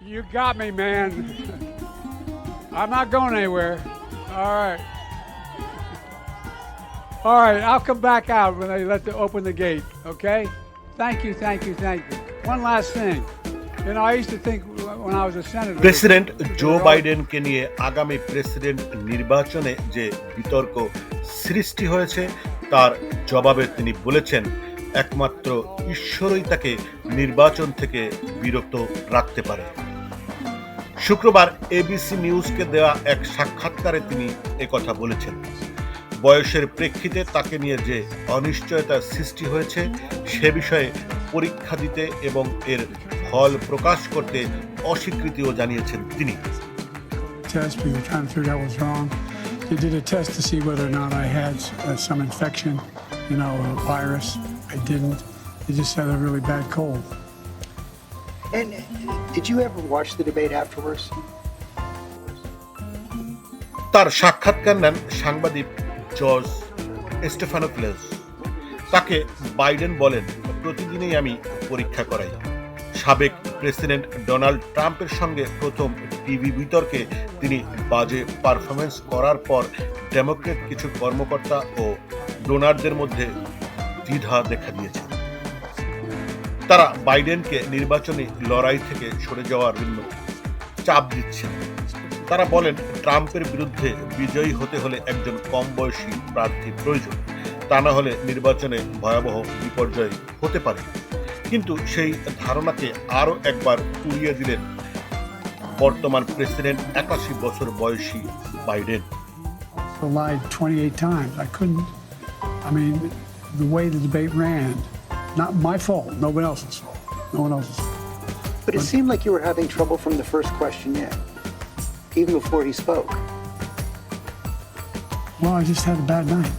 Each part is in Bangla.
You got me, man. I'm not going anywhere. All right. All right, I'll come back out when they let the open the gate. Okay? Thank you, thank you, thank you. One last thing. You know, I used to think when I was a senator. President Joe বাইডেনকে নিয়ে আগামী প্রেসিডেন্ট নির্বাচনে যে বিতর্ক সৃষ্টি হয়েছে তার জবাবে তিনি বলেছেন একমাত্র ঈশ্বরই তাকে নির্বাচন থেকে বিরত রাখতে পারে শুক্রবার এবিসি নিউজকে দেওয়া এক সাক্ষাৎকারে তিনি একথা বলেছেন বয়সের প্রেক্ষিতে তাকে নিয়ে যে অনিশ্চয়তার সৃষ্টি হয়েছে সে বিষয়ে পরীক্ষা দিতে এবং এর ফল প্রকাশ করতে অস্বীকৃতিও জানিয়েছেন তিনি. They did a test to see whether or not I had uh, some infection, you know, a virus. I didn't. They just had a really bad cold. And uh, did you ever watch the debate afterwards? তার সাক্ষাৎকার নেন সাংবাদিক জর্জ স্টেফানোপ্লেস তাকে বাইডেন বলেন প্রতিদিনই আমি পরীক্ষা করাই সাবেক প্রেসিডেন্ট ডোনাল্ড ট্রাম্পের সঙ্গে প্রথম টিভি বিতর্কে তিনি বাজে পারফরমেন্স করার পর ডেমোক্রেট কিছু কর্মকর্তা ও ডোনারদের মধ্যে দ্বিধা দেখা দিয়েছে তারা বাইডেনকে নির্বাচনী লড়াই থেকে সরে যাওয়ার জন্য চাপ দিচ্ছেন তারা বলেন ট্রাম্পের বিরুদ্ধে বিজয়ী হতে হলে একজন কম বয়সী প্রার্থী প্রয়োজন তা না হলে নির্বাচনে ভয়াবহ বিপর্যয় হতে পারে কিন্তু সেই ধারণাকে আরও একবার উড়িয়ে দিলেন বর্তমান প্রেসিডেন্ট একাশি বছর বয়সী Biden I lied 28 times. I couldn't. I mean, the way the debate ran, not my fault. Nobody else's fault. No one else's fault. But it seemed like you were having trouble from the first question in, even before he spoke. Well, I just had a bad night.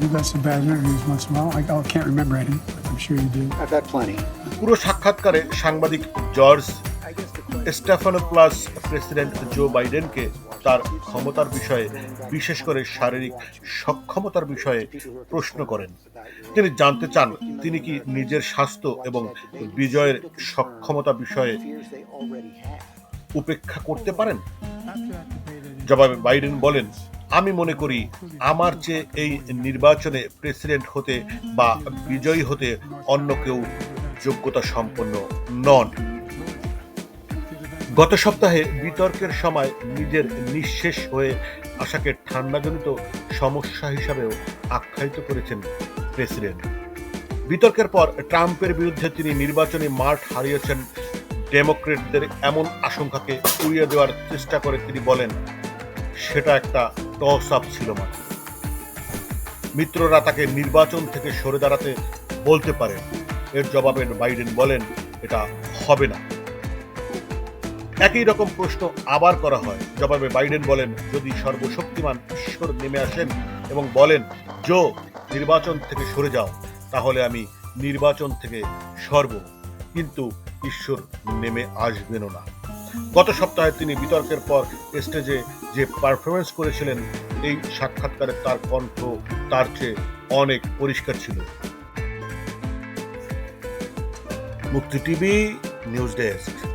You got some bad interviews once in a while. I, oh, I can't remember any, but I'm sure you do. I've had plenty. পুরো সাক্ষাৎকারে সাংবাদিক জর্জ স্টেফানোপ্লাস প্রেসিডেন্ট জো বাইডেনকে তার ক্ষমতার বিষয়ে, বিশেষ করে শারীরিক সক্ষমতার বিষয়ে প্রশ্ন করেন তিনি জানতে চান, তিনি কি নিজের স্বাস্থ্য এবং বিজয়ের সক্ষমতা বিষয়ে. উপেক্ষা করতে পারেন জবাবে বাইডেন বলেন, আমি মনে করি আমার চেয়ে এই নির্বাচনে প্রেসিডেন্ট হতে বা বিজয়ী হতে অন্য কেউ যোগ্যতা সম্পন্ন নন গত সপ্তাহে বিতর্কের সময় নিজের নিঃশেষ হয়ে আশাকে ঠান্ডাজনিত সমস্যা হিসাবেও আখ্যায়িত করেছেন প্রেসিডেন্ট। বিতর্কের পর ট্রাম্পের বিরুদ্ধে তিনি নির্বাচনী মাঠ হারিয়েছেন। ডেমোক্রেটদের এমন আশঙ্কাকে উড়িয়ে দেওয়ার চেষ্টা করে তিনি বলেন, সেটা একটা টস আপ ছিল মাত্র। মিত্ররা তাকে নির্বাচন থেকে সরে দাঁড়াতে বলতে পারেন। এর জবাবে বাইডেন বলেন, এটা হবে না। একই রকম প্রশ্ন আবার করা হয়। জবাবে বাইডেন বলেন, যদি সর্বশক্তিমান ঈশ্বর নেমে আসেন এবং বলেন, জো, নির্বাচন থেকে সরে যাও, তাহলে আমি নির্বাচন থেকে সরব। কিন্তু ঈশ্বর নেমে আসবেনও না। গত সপ্তাহে তিনি বিতর্কের পর স্টেজে যে পারফরমেন্স করেছিলেন, এই সাক্ষাৎকারে তার কণ্ঠ, তার চেয়ে অনেক পরিষ্কার ছিল। মুক্তি টিভি, নিউজ ডেস্ক।